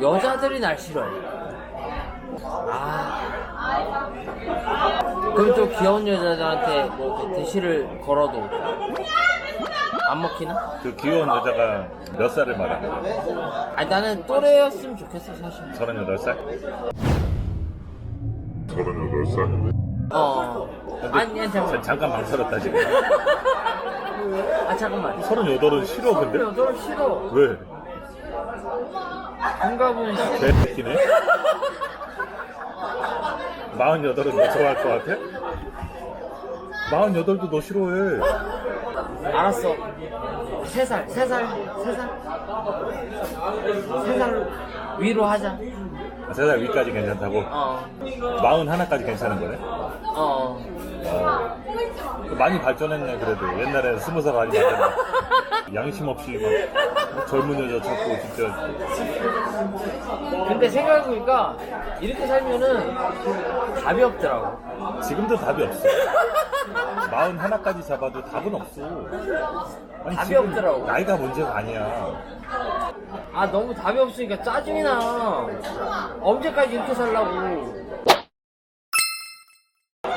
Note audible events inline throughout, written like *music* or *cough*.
여자들이 날 싫어해. 아. 그럼 또 귀여운 여자들한테 뭐 이렇게 대시를 걸어도 안 먹히나? 그 귀여운 여자가 몇 살을 말하는 거야? 아니 나는 또래였으면 좋겠어 사실. 38살? 38살? 어. 아니 아니 잠깐만. 잠깐 망설였다 지금 *laughs* 아 잠깐만. 38은 싫어 근데? 여자를 싫어. 왜? 동갑은 싫어. 개새끼네? 48은 너 좋아할 것 같아? 48도 너 싫어해 알았어. 세 살, 세 살, 세 살. 세살 위로 하자. 3살 위까지 괜찮다고? 어, 41까지 괜찮은 거네? 어. 많이 발전했네 그래도 옛날에 20살 많이 발전했네 양심 없이 막 젊은 여자 찾고 진짜 근데 생각해보니까 이렇게 살면은 답이 없더라고. 지금도 답이 없어 41까지 잡아도 답은 없어 아니, 답이 지금 없더라고. 나이가 문제가 아니야 아, 너무 답이 없으니까 짜증이 나. 언제까지 이렇게 살라고.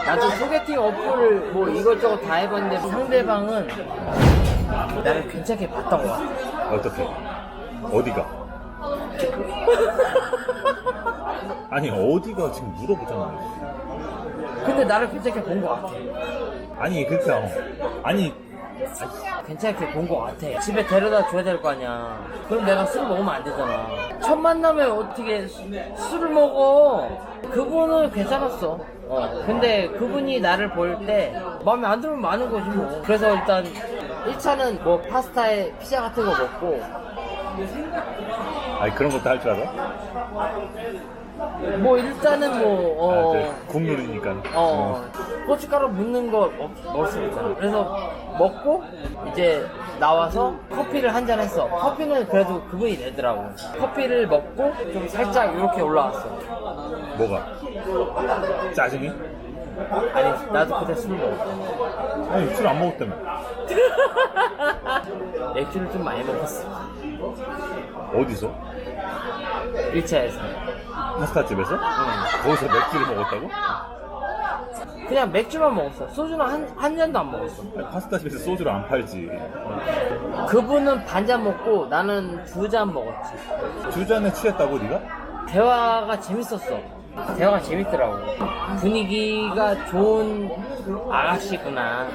나도 소개팅 어플을 뭐 이것저것 다 해봤는데 상대방은 나를 괜찮게 봤던 것 같아. 어떻게? 어디가? *laughs* 아니 어디가 지금 물어보잖아 근데 나를 괜찮게 본것 같아. 아니 그렇게 어. 아니 괜찮게 본 것 같아. 집에 데려다 줘야 될 거 아니야. 그럼 내가 술 먹으면 안 되잖아. 첫 만남에 어떻게 수- 술을 먹어? 그분은 괜찮았어. 어. 근데 그분이 나를 볼 때 마음에 안 들면 많은 거지 뭐. 그래서 일단 1차는 뭐 파스타에 피자 같은 거 먹고 아니 그런 것도 할 줄 알아? 뭐 일단은 뭐 어. 아, 이제 국룰이니까 어, 고춧가루 묻는 거 먹, 먹을 수 있잖아. 그래서 먹고 이제 나와서 커피를 한 잔 했어. 커피는 그래도 그분이 내더라고. 커피를 먹고 좀 살짝 이렇게 올라왔어. 뭐가? 짜증이? 아니, 나도 그때 술 먹었어. 아니 술 안 먹었다며 *laughs* 맥주를 좀 많이 먹었어. 어디서? 1차에서. 파스타 집에서? 거기서 맥주를 먹었다고? 그냥 맥주만 먹었어. 소주는 한, 한 잔도 안 먹었어. 파스타 집에서 소주를 안 팔지 그분은 반 잔 먹고 나는 두 잔 먹었지. 두 잔에 취했다고 네가? 대화가 재밌었어. 대화가 재밌더라고. 분위기가 좋은 아가씨구나.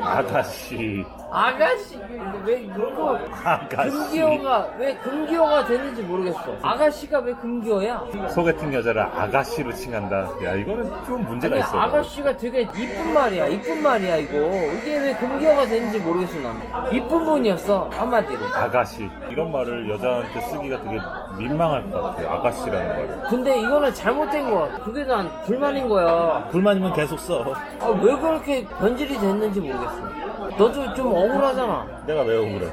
아가씨 아가씨 왜 이거 아가씨 금기어가 왜 금기어가 됐는지 모르겠어. 아가씨가 왜 금기어야? 소개팅 여자를 아가씨로 칭한다 야 이거는 좀 문제가 아니 있어 아가씨가 되게 이쁜 말이야. 이쁜 말이야 이거. 이게 왜 금기어가 됐는지 모르겠어 난. 이쁜 분이었어 한마디로. 아가씨 이런 말을 여자한테 쓰기가 되게 민망할 것 같아 아가씨라는 말을 근데 이거는 잘못된 거야. 그게 난 불만인 거야. 불만이면 계속 써 아, 왜 그렇게 변질이 됐는지 모르겠어. 너도 좀 억울하잖아. 내가 왜 억울해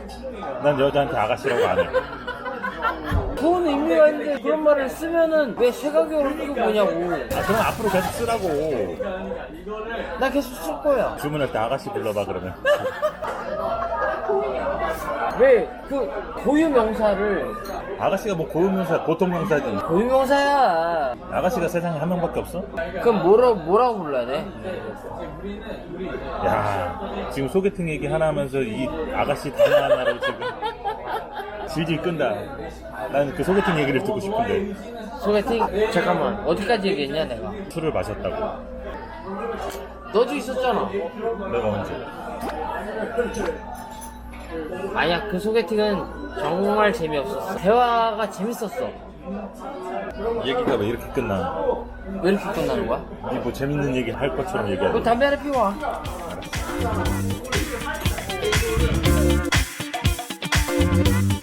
난 여자한테 아가씨라고 안 해 좋은 의미가 있는데 그런 말을 쓰면은 왜 쇠가격을 끼고 보냐고. 아 그럼 앞으로 계속 쓰라고 나 계속 쓸 거야. 주문할 때 아가씨 불러봐 그러면 왜 그 고유 명사를 아가씨가 뭐 고유명사 보통명사지 고유 명사야. 아가씨가 세상에 한 명밖에 없어? 그럼 뭐라 뭐라고 불러야 돼? 야 지금 소개팅 얘기 하나 하면서 이 아가씨 단어 하나로 지금 질질 끈다 난 그 소개팅 얘기를 듣고 싶은데 소개팅 잠깐만 어디까지 얘기했냐 내가? 술을 마셨다고 너도 있었잖아. 내가 언제 아니야 그 소개팅은 정말 재미없었어. 대화가 재밌었어. 얘기가 왜 이렇게 끝나 왜 이렇게 끝나는 거야? 니 뭐 재밌는 얘기 할 것처럼 그 얘기하는 담배 하나 피워 Thank you.